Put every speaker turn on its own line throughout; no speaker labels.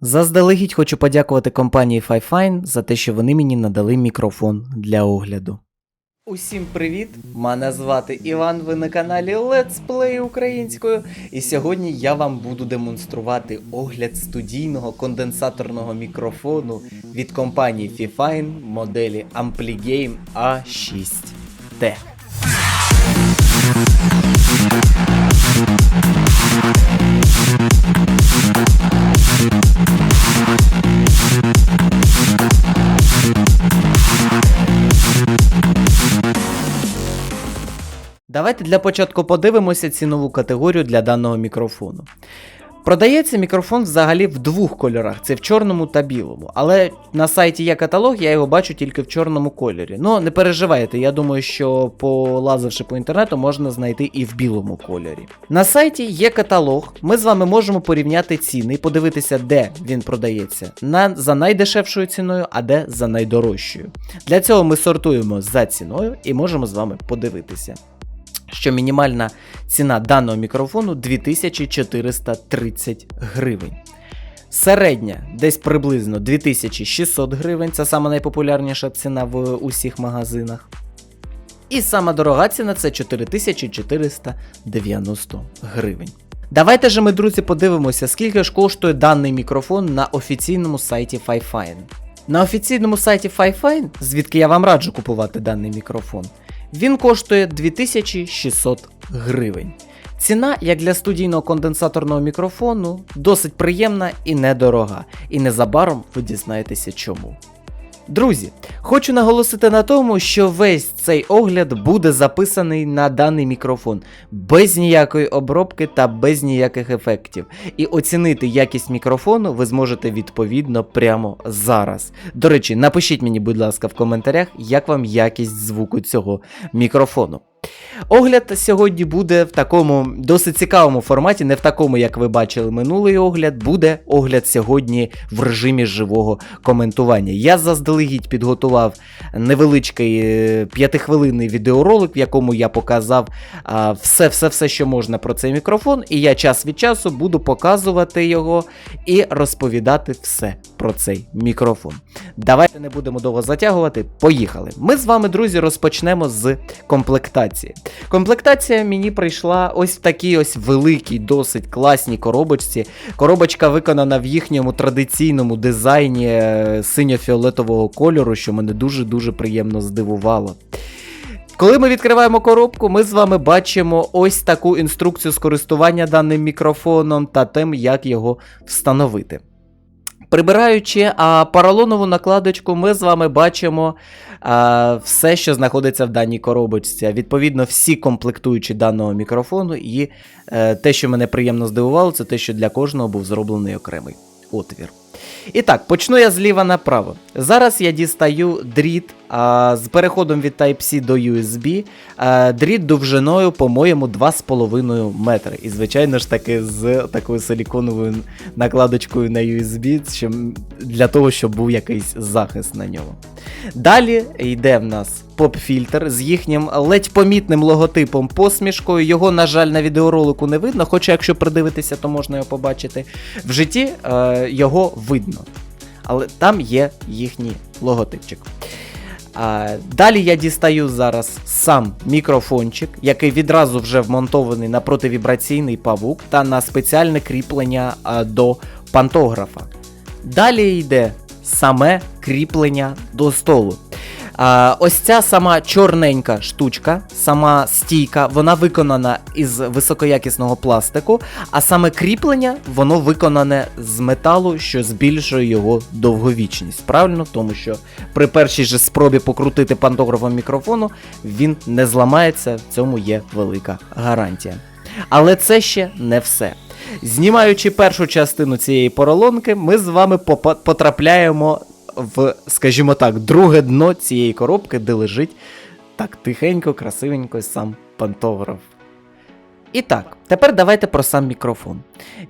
Заздалегідь хочу подякувати компанії FiFine за те, що вони мені надали мікрофон для огляду. Усім привіт! Мене звати Іван. Ви на каналі Let's Play українською. І сьогодні я вам буду демонструвати огляд студійного конденсаторного мікрофону від компанії FiFine моделі Ampligame A6T. Давайте для початку подивимося цінову категорію для даного мікрофону. Продається мікрофон взагалі в двох кольорах: це в чорному та білому. Але на сайті є каталог, я його бачу тільки в чорному кольорі. Ну, не переживайте, я думаю, що полазивши по інтернету, можна знайти і в білому кольорі. На сайті є каталог. Ми з вами можемо порівняти ціни і подивитися, де він продається на, за найдешевшою ціною, а де за найдорожчою. Для цього ми сортуємо за ціною і можемо з вами подивитися що мінімальна ціна даного мікрофону 2430 гривень. Середня десь приблизно 2600 гривень, це сама найпопулярніша ціна в усіх магазинах. І сама дорога ціна це 4490 гривень. Давайте же ми, друзі, подивимося, скільки ж коштує даний мікрофон на офіційному сайті FiFine. На офіційному сайті FiFine, звідки я вам раджу купувати даний мікрофон, він коштує 2600 гривень. Ціна, як для студійного конденсаторного мікрофону, досить приємна і недорога. І незабаром ви дізнаєтеся чому. Друзі, хочу наголосити на тому, що весь цей огляд буде записаний на даний мікрофон без ніякої обробки та без ніяких ефектів. І оцінити якість мікрофону ви зможете відповідно прямо зараз. До речі, напишіть мені, будь ласка, в коментарях, як вам якість звуку цього мікрофону. Огляд сьогодні буде в такому досить цікавому форматі, не в такому, як ви бачили минулий огляд. Буде огляд сьогодні в режимі живого коментування. Я заздалегідь підготував невеличкий е, п'ятихвилинний відеоролик, в якому я показав все-все-все, що можна про цей мікрофон, і я час від часу буду показувати його і розповідати все про цей мікрофон. Давайте не будемо довго затягувати. Поїхали. Ми з вами, друзі, розпочнемо з комплектації. Комплектація мені прийшла ось в такій ось великій, досить класній коробочці. Коробочка виконана в їхньому традиційному дизайні е, синьо-фіолетового кольору, що мене дуже-дуже приємно здивувало. Коли ми відкриваємо коробку, ми з вами бачимо ось таку інструкцію з користування даним мікрофоном та тим, як його встановити. Прибираючи а, поролонову накладочку, ми з вами бачимо а, все, що знаходиться в даній коробочці. Відповідно, всі комплектуючі даного мікрофону, і а, те, що мене приємно здивувало, це те, що для кожного був зроблений окремий отвір. І так, почну я зліва направо. Зараз я дістаю дріт а, з переходом від Type-C до USB. А, дріт довжиною, по-моєму, 2,5 метри. І, звичайно ж таки, з такою силіконовою накладочкою на USB, для того, щоб був якийсь захист на нього. Далі йде в нас поп-фільтр з їхнім ледь помітним логотипом посмішкою. Його, на жаль, на відеоролику не видно, хоча, якщо придивитися, то можна його побачити. В житті е, його видно. Але там є їхній логотипчик. А, Далі я дістаю зараз сам мікрофончик, який відразу вже вмонтований на противібраційний павук та на спеціальне кріплення а, до пантографа. Далі йде саме кріплення до столу. А, Ось ця сама чорненька штучка, сама стійка, вона виконана із високоякісного пластику, а саме кріплення, воно виконане з металу, що збільшує його довговічність. Правильно, тому що при першій же спробі покрутити пантографом мікрофону він не зламається, в цьому є велика гарантія. Але це ще не все. Знімаючи першу частину цієї поролонки, ми з вами потрапляємо в, скажімо так, друге дно цієї коробки, де лежить так тихенько, красивенько сам пантограф. І так, тепер давайте про сам мікрофон.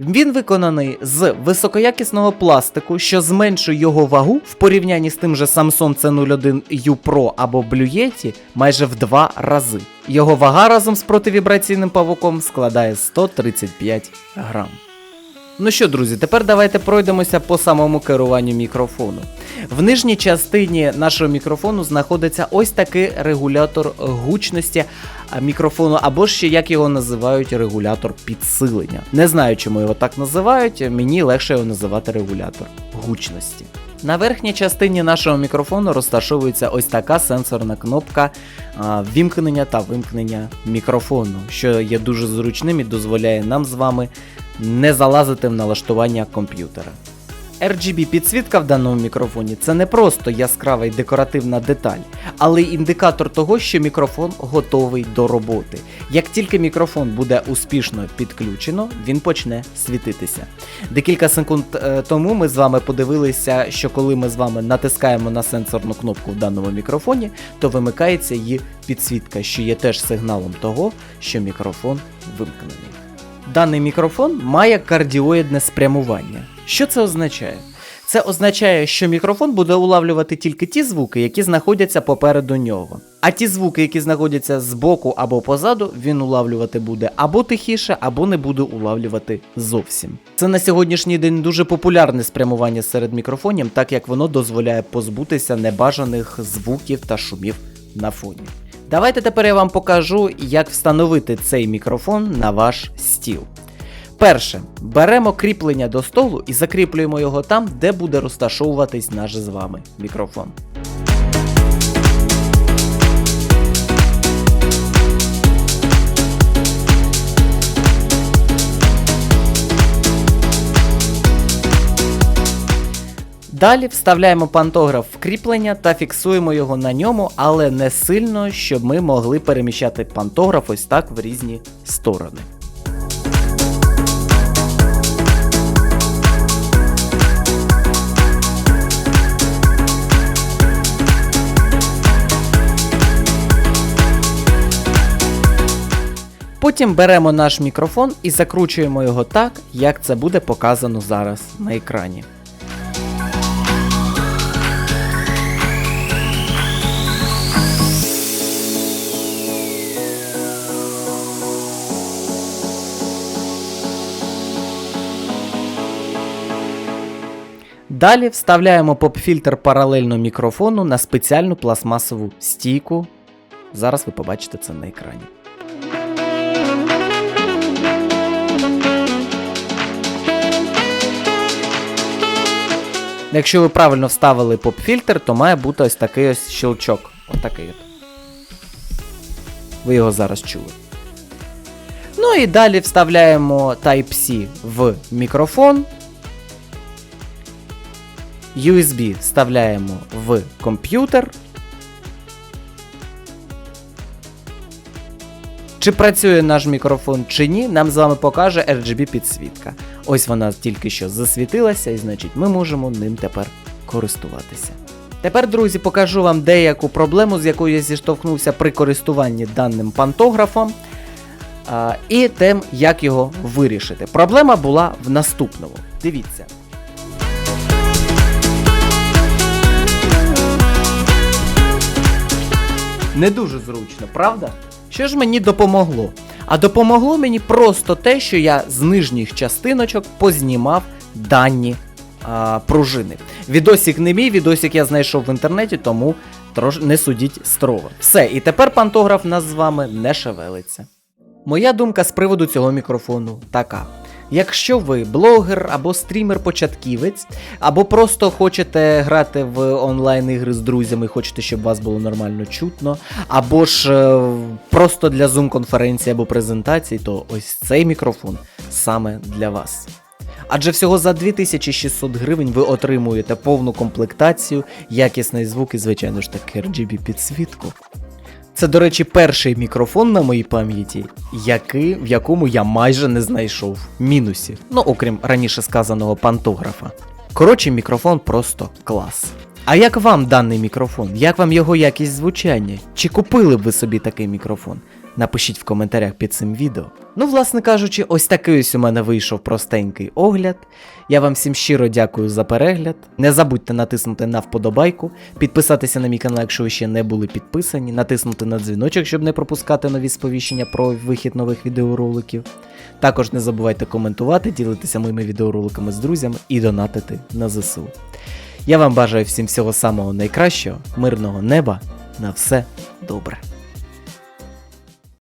Він виконаний з високоякісного пластику, що зменшує його вагу в порівнянні з тим же Samsung C01 U Pro або Blue Yeti майже в два рази. Його вага разом з противібраційним павуком складає 135 грам. Ну що, друзі, тепер давайте пройдемося по самому керуванню мікрофону. В нижній частині нашого мікрофону знаходиться ось такий регулятор гучності мікрофону, або ще як його називають регулятор підсилення. Не знаю, чому його так називають, мені легше його називати регулятор гучності. На верхній частині нашого мікрофону розташовується ось така сенсорна кнопка вімкнення та вимкнення мікрофону, що є дуже зручним і дозволяє нам з вами не залазити в налаштування комп'ютера. RGB підсвітка в даному мікрофоні це не просто яскрава і декоративна деталь, але й індикатор того, що мікрофон готовий до роботи. Як тільки мікрофон буде успішно підключено, він почне світитися. Декілька секунд е, тому ми з вами подивилися, що коли ми з вами натискаємо на сенсорну кнопку в даному мікрофоні, то вимикається її підсвітка, що є теж сигналом того, що мікрофон вимкнений. Даний мікрофон має кардіоїдне спрямування. Що це означає? Це означає, що мікрофон буде улавлювати тільки ті звуки, які знаходяться попереду нього. А ті звуки, які знаходяться збоку або позаду, він улавлювати буде або тихіше, або не буде улавлювати зовсім. Це на сьогоднішній день дуже популярне спрямування серед мікрофонів, так як воно дозволяє позбутися небажаних звуків та шумів на фоні. Давайте тепер я вам покажу, як встановити цей мікрофон на ваш стіл. Перше, беремо кріплення до столу і закріплюємо його там, де буде розташовуватись наш з вами мікрофон. Далі вставляємо пантограф в кріплення та фіксуємо його на ньому, але не сильно, щоб ми могли переміщати пантограф ось так в різні сторони. Потім беремо наш мікрофон і закручуємо його так, як це буде показано зараз на екрані. Далі вставляємо поп-фільтр паралельно мікрофону на спеціальну пластмасову стійку. Зараз ви побачите це на екрані. Якщо ви правильно вставили поп-фільтр, то має бути ось такий ось щелчок. Отакий от. Ви його зараз чули. Ну і далі вставляємо Type-C в мікрофон. USB вставляємо в комп'ютер. Чи працює наш мікрофон чи ні, нам з вами покаже RGB підсвітка. Ось вона тільки що засвітилася, і значить ми можемо ним тепер користуватися. Тепер, друзі, покажу вам деяку проблему, з якою я зіштовхнувся при користуванні даним пантографом. А, і тим, як його вирішити. Проблема була в наступному. Дивіться. Не дуже зручно, правда? Що ж мені допомогло? А допомогло мені просто те, що я з нижніх частиночок познімав дані а, пружини. Відосик не мій, відосик я знайшов в інтернеті, тому трош... не судіть строго. Все, і тепер пантограф нас з вами не шевелиться. Моя думка з приводу цього мікрофону така. Якщо ви блогер або стрімер-початківець, або просто хочете грати в онлайн-ігри з друзями, хочете, щоб вас було нормально чутно, або ж е, просто для зум-конференції або презентації, то ось цей мікрофон саме для вас. Адже всього за 2600 гривень ви отримуєте повну комплектацію, якісний звук і, звичайно ж таки, RGB підсвітку. Це, до речі, перший мікрофон на моїй пам'яті, який, в якому я майже не знайшов мінусів. Ну, окрім раніше сказаного пантографа. Коротше, мікрофон просто клас. А як вам даний мікрофон? Як вам його якість звучання? Чи купили б ви собі такий мікрофон? Напишіть в коментарях під цим відео. Ну, власне кажучи, ось такий ось у мене вийшов простенький огляд. Я вам всім щиро дякую за перегляд. Не забудьте натиснути на вподобайку, підписатися на мій канал, якщо ви ще не були підписані, натиснути на дзвіночок, щоб не пропускати нові сповіщення про вихід нових відеороликів. Також не забувайте коментувати, ділитися моїми відеороликами з друзями і донатити на ЗСУ. Я вам бажаю всім всього самого найкращого, мирного неба, на все добре.